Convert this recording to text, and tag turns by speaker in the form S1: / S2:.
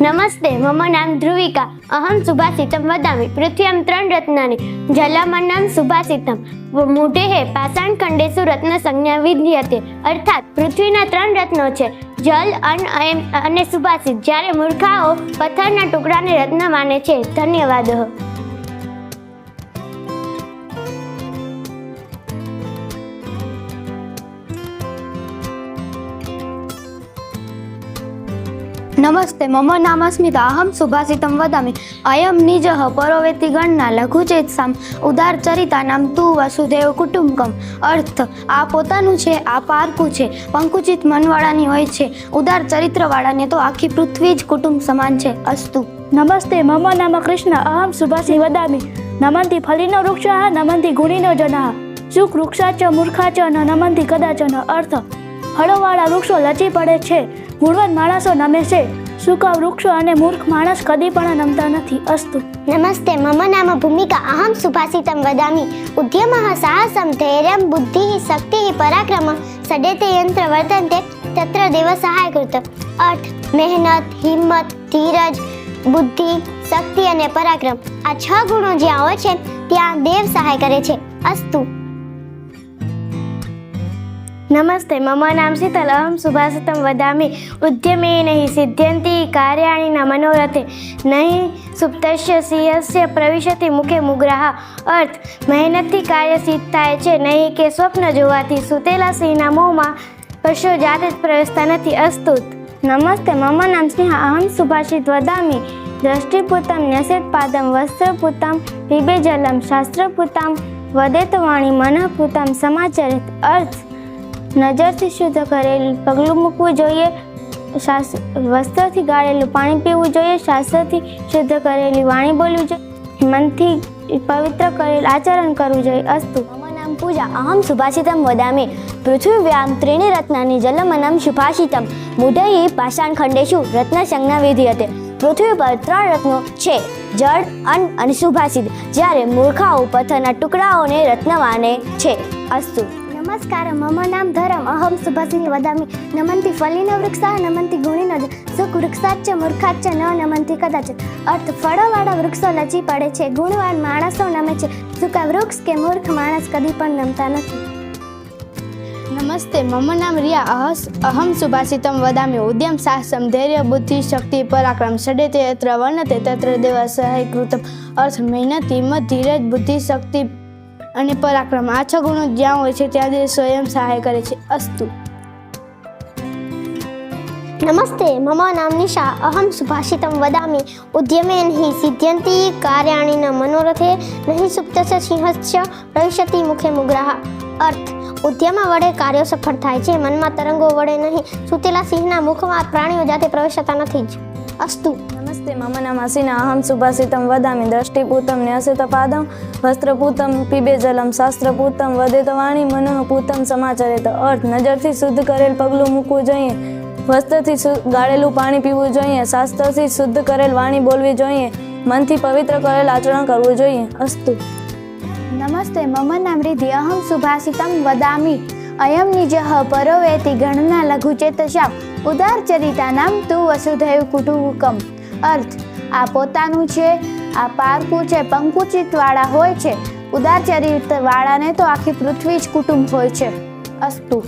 S1: નમસ્તે મમ નામ ધ્રુવિકા. અહમ સુભાષિતમ વદામી. પૃથ્વ્યામ ત્રણ રત્નાની. જલમન્નમ સુભાષિતમ. મૂઢે પાષાણ ખંડેશુ રત્ન સંજ્ઞા વિદ્યતે અર્થાત, પૃથ્વીના ત્રણ રત્નો છે. જલ, અન્ન અને સુભાષિત. જ્યારે મૂર્ખાઓ પથ્થરના ટુકડાને રત્ન માને છે. ધન્યવાદ.
S2: નામ સ્મિતા અહમ સુભાષિતમ વદામિ. અયમ નિજ પરોવેતી ગણના લઘુચેત સામ ઉદાર ચરિતા નામ તું વસુદેવ કુટુંબકમ. અર્થ, આ પોતાનું છે, આ પારકું છે. પંકુચિત મનવાળાની હોય છે. ઉદાર ચરિત્રવાળાને તો આખી પૃથ્વી જ કુટુંબ સમાન છે, અસ્તુ.
S3: નમસ્તે, મમ નામ કૃષ્ણ. અહમ સુભાષી વદામિ. નમંતિ ફલિનો વૃક્ષ નમંતિ ગુણીનો જના સુખ વૃક્ષાચ મૂર્ખાચ ન નમંતિ કદાચન અર્થ ફળોવાળા વૃક્ષો લચી પડે છે. ગુણવંત માણસો નમે છે. સૂકા વૃક્ષો અને મૂર્ખ માણસ કદી પણ નમતા નથી. અસ્તુ.
S1: નમસ્તે, મમ નામ ભૂમિકા. અહમ સુભાષિતમ વદામી. ઉદ્યમઃ સાહસમ ધૈર્યમ બુદ્ધિ શક્તિ પરાક્રમ. સડેતે યંત્ર વર્તન્તે તત્ર દેવ સહાય કૃત. અર્થ, મહેનત, હિંમત, ધીરજ, બુદ્ધિ, શક્તિ અને પરાક્રમ. આ છ ગુણો જ્યાં હોય છે, ત્યાં દેવ સહાય કરે છે. અસ્તુ. નમસ્તે મમ નામ શીતલ અહમ સુભાષિતમ વદામી ઉદ્યમી નહીં સિદ્ધ્યંતિ કાર્યાણિ ન મનોરથે નહીં સુપ્તસ્ય સિંહસ્ય પ્રવિશતિ મુખે મુગ્રાહ અર્થ મહેનતથી કાર્ય સિદ્ધ થાય છે નહીં કે સ્વપ્ન જોવાથી સુતેલા સિંહના મોંમાં પશુ જાતે જ પ્રવેશતા નથી અસ્તુત
S3: નમસ્તે મમ નામ સ્નેહ અહમ સુભાષિત વદામિ દ્રષ્ટિપુતમ ન્યસેત પાદમ વસ્ત્રપુતમ પીબે જલમ શાસ્ત્રપુતમ વદેત વાણી મનઃપુતમ સમાચરિત અર્થ નજરથી શુદ્ધ કરેલું પગલું મૂકવું જોઈએ વસ્ત્રથી ગાળેલું પાણી પીવું જોઈએ શાસ્ત્રથી શુદ્ધ કરેલી વાણી બોલવી જોઈએ, મનથી પવિત્ર કરેલ આચરણ કરવું જોઈએ, અસ્તુ.
S1: નામ પૂજા, અહમ સુભાષિતમ વદામી. પૃથ્વીવ્યામ ત્રીણી રત્નાની જલમનમ સુભાષિતમ મૂઢૈ પાષાણ ખંડેશુ રત્ન સંજ્ઞા વિધિયતે પૃથ્વી પર ત્રણ રત્નો છે, જળ, અન્ન અને સુભાષિત જ્યારે મૂર્ખાઓ, પથ્થરના ટુકડાઓને રત્નવાને છે, અસ્તુ. નમસ્કાર મમ નામ ધરમ. અહમ સુભાષિની વદામી. નમંતિ ફલિન વૃક્ષા, નમંતિ ગુણીન સુખ વૃક્ષાચ મૂર્ખાચ ન નમંતિ કદાચ અર્થ, ફળોવાળા વૃક્ષો લચી પડે છે. ગુણવાન માણસો નમે છે. સૂકા વૃક્ષ કે મૂર્ખ માણસ કદી પણ નમતા નથી.
S2: નમસ્તે, મમ નામ રિયા અહસ. અહમ સુભાષિતમ વદામિ. ઉદ્યમ, સાહસમ, ધૈર્ય, બુદ્ધિ, શક્તિ, પરાક્રમ. ષડેતે યત્ર વર્ણતે તત્ર, દેવ સહાય કૃતમ. અર્થ, મહેનત, હિંમત, ધીરજ, બુદ્ધિ, શક્તિ અને પરાક્રમ. આ છ ગુણો જ્યાં હોય છે, ત્યાં દેવ સ્વયં સહાય કરે છે. અસ્તુ.
S1: નમસ્તે, મમ નામ નિશા અહમ સુભાષિતમ વદામિ. ઉદ્યમે નહીં સિદ્ધ્યંતિ કાર્યાણીના મનોરથે નહીં સુપ્તસ્ય સિંહસ્ય પ્રવિશતિ મુખે મુગ્રાહ. અર્થ, ઉદ્યમા વડે કાર્યો સફળ થાય છે, મનમાં તરંગો વડે નહીં. સુતેલા સિંહના મુખમાં પ્રાણીઓ જાતે પ્રવેશતા નથી જ. અસ્તુ.
S3: નમસ્તે મમ નમસિના અહમ સુભાષિતમ વદામિ દ્રષ્ટિપૂતમ ન્યસિત પાદમ વસ્ત્રપૂતમ પીબે જલમ શાસ્ત્રપૂતમ વદેત વાણી મનઃપૂતમ સમાચરેત અર્થ નજરથી શુદ્ધ કરેલ પગલું મૂકવું જોઈએ। વસ્ત્રથી ગાળેલું પાણી પીવું જોઈએ। શાસ્ત્રથી શુદ્ધ કરેલ વાણી બોલવી જોઈએ। મનથી પવિત્ર કરેલ આચરણ કરવું જોઈએ। અસ્તુ।
S2: નમસ્તે, મમ નામ રીધિ અહમ સુભાષિતમ વદામિ। અયમ નિજ પરોવેતિ ગણના લઘુચેતશામ। ઉદાર ચરિતા નામ તું વસુધૈવ કુટુંબકમ। અર્થ. આ પોતાનું છે, આ પારકું છે, પંકુચિતવાળા હોય છે. ઉદાર ચરિત્રવાળાને તો આખી પૃથ્વી જ કુટુંબ હોય છે. અસ્તુ.